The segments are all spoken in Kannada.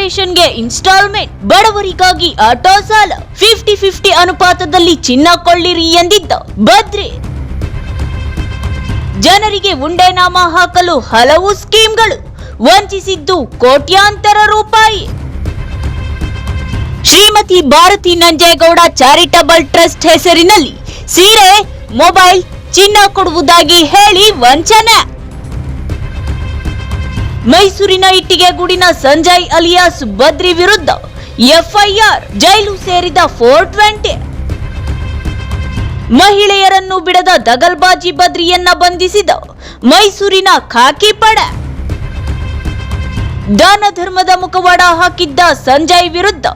ಆಪರೇಷನ್ಗೆ ಇನ್ಸ್ಟಾಲ್ಮೆಂಟ್. ಬಡವರಿಗಾಗಿ ಆಟೋ ಸಾಲ. ಫಿಫ್ಟಿ ಫಿಫ್ಟಿ ಅನುಪಾತದಲ್ಲಿ ಚಿನ್ನ ಕೊಳ್ಳಿರಿ ಎಂದಿದ್ದ ಬದ್ರಿ ಜನರಿಗೆ ಉಂಡೆನಾಮ ಹಾಕಲು ಹಲವು ಸ್ಕೀಮ್ಗಳು. ವಂಚಿಸಿದ್ದು ಕೋಟ್ಯಾಂತರ ರೂಪಾಯಿ. ಶ್ರೀಮತಿ ಭಾರತಿ ನಂಜೇಗೌಡ ಚಾರಿಟಬಲ್ ಟ್ರಸ್ಟ್ ಹೆಸರಿನಲ್ಲಿ ಸೀರೆ, ಮೊಬೈಲ್, ಚಿನ್ನ ಕೊಡುವುದಾಗಿ ಹೇಳಿ ವಂಚನೆ. ಮೈಸೂರಿನ ಇಟ್ಟಿಗೆಗೂಡಿನ ಸಂಜಯ್ ಅಲಿಯಾಸ್ ಬದ್ರಿ ವಿರುದ್ಧ ಎಫ್ಐಆರ್ ಜೈಲು ಸೇರಿದ ಫೋರ್ ಟ್ವೆಂಟಿ. ಮಹಿಳೆಯರನ್ನು ಬಿಡದ ದಗಲ್ಬಾಜಿ ಬದ್ರಿಯನ್ನ ಬಂಧಿಸಿದ ಮೈಸೂರಿನ ಖಾಕಿ ಪಡೆ. ದಾನ ಧರ್ಮದ ಮುಖವಾಡ ಹಾಕಿದ್ದ ಸಂಜಯ್ ವಿರುದ್ಧ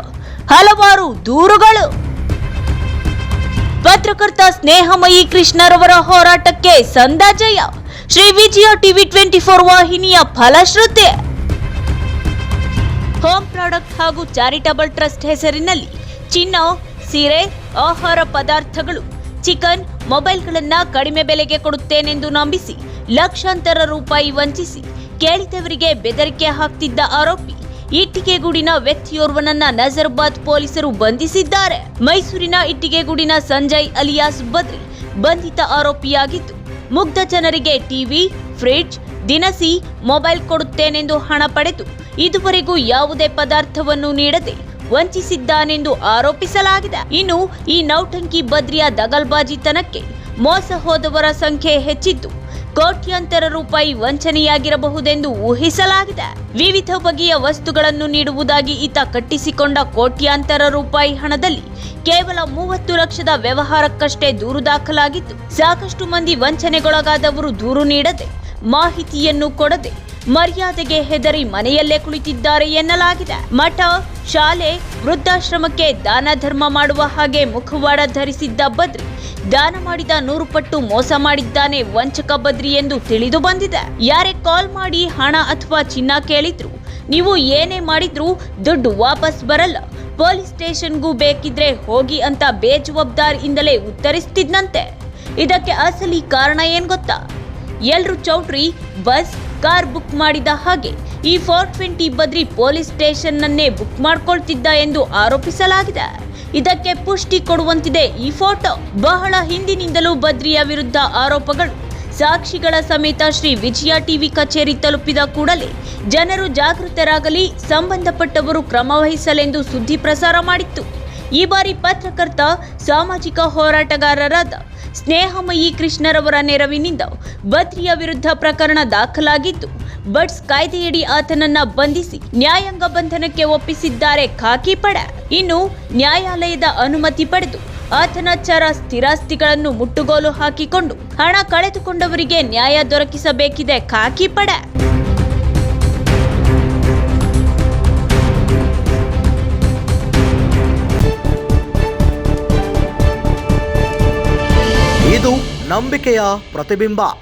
ಹಲವಾರು ದೂರುಗಳು. ಪತ್ರಕರ್ತ ಸ್ನೇಹಮಯಿ ಕೃಷ್ಣರವರ ಹೋರಾಟಕ್ಕೆ ಸಂದ ಜಯ. Shri Vijaya TV twenty four ವಾಹಿನಿಯ ಫಲಶ್ರುತಿ ಹೋಮ್ ಪ್ರಾಡಕ್ಟ್ ಹಾಗೂ ಚಾರಿಟಬಲ್ ಟ್ರಸ್ಟ್ ಹೆಸರಿನಲ್ಲಿ ಚಿನ್ನ, ಸೀರೆ, ಆಹಾರ ಪದಾರ್ಥಗಳು, ಚಿಕನ್, ಮೊಬೈಲ್ಗಳನ್ನ ಕಡಿಮೆ ಬೆಲೆಗೆ ಕೊಡುತ್ತೇನೆಂದು ನಂಬಿಸಿ ಲಕ್ಷಾಂತರ ರೂಪಾಯಿ ವಂಚಿಸಿ ಕೇಳಿದವರಿಗೆ ಬೆದರಿಕೆ ಹಾಕ್ತಿದ್ದ ಆರೋಪಿ. ಇಟ್ಟಿಗೆಗೂಡಿನ ವ್ಯಕ್ತಿಯೋರ್ವನನ್ನ ನಜರ್ಬಾದ್ ಪೊಲೀಸರು ಬಂಧಿಸಿದ್ದಾರೆ. ಮೈಸೂರಿನ ಇಟ್ಟಿಗೆಗೂಡಿನ ಸಂಜಯ್ ಅಲಿಯಾಸ್ ಬದ್ರಿ ಬಂಧಿತ ಆರೋಪಿಯಾಗಿದ್ದು, ಮುಗ್ಧ ಜನರಿಗೆ ಟಿವಿ, ಫ್ರಿಡ್ಜ್, ದಿನಸಿ, ಮೊಬೈಲ್ ಕೊಡುತ್ತೇನೆಂದು ಹಣ ಪಡೆದು ಇದುವರೆಗೂ ಯಾವುದೇ ಪದಾರ್ಥವನ್ನು ನೀಡದೆ ವಂಚಿಸಿದ್ದಾನೆಂದು ಆರೋಪಿಸಲಾಗಿದೆ. ಇನ್ನು ಈ ನೌಟಂಕಿ ಬದ್ರಿಯ ದಗಲ್ಬಾಜಿತನಕ್ಕೆ ಮೋಸ ಹೋದವರ ಸಂಖ್ಯೆ ಹೆಚ್ಚಿದ್ದು ಕೋಟ್ಯಾಂತರ ರೂಪಾಯಿ ವಂಚನೆಯಾಗಿರಬಹುದೆಂದು ಊಹಿಸಲಾಗಿದೆ. ವಿವಿಧ ಬಗೆಯ ವಸ್ತುಗಳನ್ನು ನೀಡುವುದಾಗಿ ಈತ ಕಟ್ಟಿಸಿಕೊಂಡ ಕೋಟ್ಯಾಂತರ ರೂಪಾಯಿ ಹಣದಲ್ಲಿ ಕೇವಲ ಮೂವತ್ತು ಲಕ್ಷದ ವ್ಯವಹಾರಕ್ಕಷ್ಟೇ ದೂರು ದಾಖಲಾಗಿದ್ದು, ಸಾಕಷ್ಟು ಮಂದಿ ವಂಚನೆಗೊಳಗಾದವರು ದೂರು ನೀಡದೆ, ಮಾಹಿತಿಯನ್ನು ಕೊಡದೆ, ಮರ್ಯಾದೆಗೆ ಹೆದರಿ ಮನೆಯಲ್ಲೇ ಕುಳಿತಿದ್ದಾರೆ ಎನ್ನಲಾಗಿದೆ. ಮಠ, ಶಾಲೆ, ವೃದ್ಧಾಶ್ರಮಕ್ಕೆ ದಾನ ಧರ್ಮ ಮಾಡುವ ಹಾಗೆ ಮುಖವಾಡ ಧರಿಸಿದ್ದ ಬದ್ರಿ ದಾನ ಮಾಡಿದ ನೂರು ಪಟ್ಟು ಮೋಸ ಮಾಡಿದ್ದಾನೆ ವಂಚಕ ಬದ್ರಿ ಎಂದು ತಿಳಿದು ಬಂದಿದೆ. ಯಾರೇ ಕಾಲ್ ಮಾಡಿ ಹಣ ಅಥವಾ ಚಿನ್ನ ಕೇಳಿದ್ರು, ನೀವು ಏನೇ ಮಾಡಿದ್ರು ದುಡ್ಡು ವಾಪಸ್ ಬರಲ್ಲ. ಪೊಲೀಸ್ ಸ್ಟೇಷನ್ಗೂ ಬೇಕಿದ್ರೆ ಹೋಗಿ ಅಂತ ಬೇಜವಾಬ್ದಾರಿಯಿಂದಲೇ ಉತ್ತರಿಸ್ತಿದ್ನಂತೆ. ಇದಕ್ಕೆ ಅಸಲಿ ಕಾರಣ ಏನ್ ಗೊತ್ತಾ? ಎಲ್ರು ಚೌಟ್ರಿ, ಬಸ್ ಕಾರ್ ಬುಕ್ ಮಾಡಿದ ಹಾಗೆ ಈ ಫೋರ್ ಟ್ವೆಂಟಿ ಬದ್ರಿ ಪೊಲೀಸ್ ಸ್ಟೇಷನ್ನನ್ನೇ ಬುಕ್ ಮಾಡಿಕೊಳ್ತಿದ್ದ ಎಂದು ಆರೋಪಿಸಲಾಗಿದೆ. ಇದಕ್ಕೆ ಪುಷ್ಟಿ ಕೊಡುವಂತಿದೆ ಈ ಫೋಟೋ. ಬಹಳ ಹಿಂದಿನಿಂದಲೂ ಬದ್ರಿಯ ವಿರುದ್ಧ ಆರೋಪಗಳು. ಸಾಕ್ಷಿಗಳ ಸಮೇತ ಶ್ರೀ ವಿಜಯ ಟಿವಿ ಕಚೇರಿ ತಲುಪಿದ ಕೂಡಲೇ ಜನರು ಜಾಗೃತರಾಗಲಿ, ಸಂಬಂಧಪಟ್ಟವರು ಕ್ರಮ ವಹಿಸಲೆಂದು ಸುದ್ದಿ ಪ್ರಸಾರ ಮಾಡಿತ್ತು. ಈ ಬಾರಿ ಪತ್ರಕರ್ತ, ಸಾಮಾಜಿಕ ಹೋರಾಟಗಾರರಾದ ಸ್ನೇಹಮಯಿ ಕೃಷ್ಣರವರ ನೆರವಿನಿಂದ ಬದ್ರಿಯ ವಿರುದ್ಧ ಪ್ರಕರಣ ದಾಖಲಾಗಿದ್ದು ಬಟ್ಸ್ ಕಾಯ್ದೆಯಡಿ ಆತನನ್ನ ಬಂಧಿಸಿ ನ್ಯಾಯಾಂಗ ಬಂಧನಕ್ಕೆ ಒಪ್ಪಿಸಿದ್ದಾರೆ ಖಾಕಿ ಪಡ. ಇನ್ನು ನ್ಯಾಯಾಲಯದ ಅನುಮತಿ ಪಡೆದು ಆತನ ಚರ ಸ್ಥಿರಾಸ್ತಿಗಳನ್ನು ಮುಟ್ಟುಗೋಲು ಹಾಕಿಕೊಂಡು ಹಣ ಕಳೆದುಕೊಂಡವರಿಗೆ ನ್ಯಾಯ ದೊರಕಿಸಬೇಕಿದೆ ಖಾಕಿ ಪಡೆ. ಇದು ನಂಬಿಕೆಯ ಪ್ರತಿಬಿಂಬ.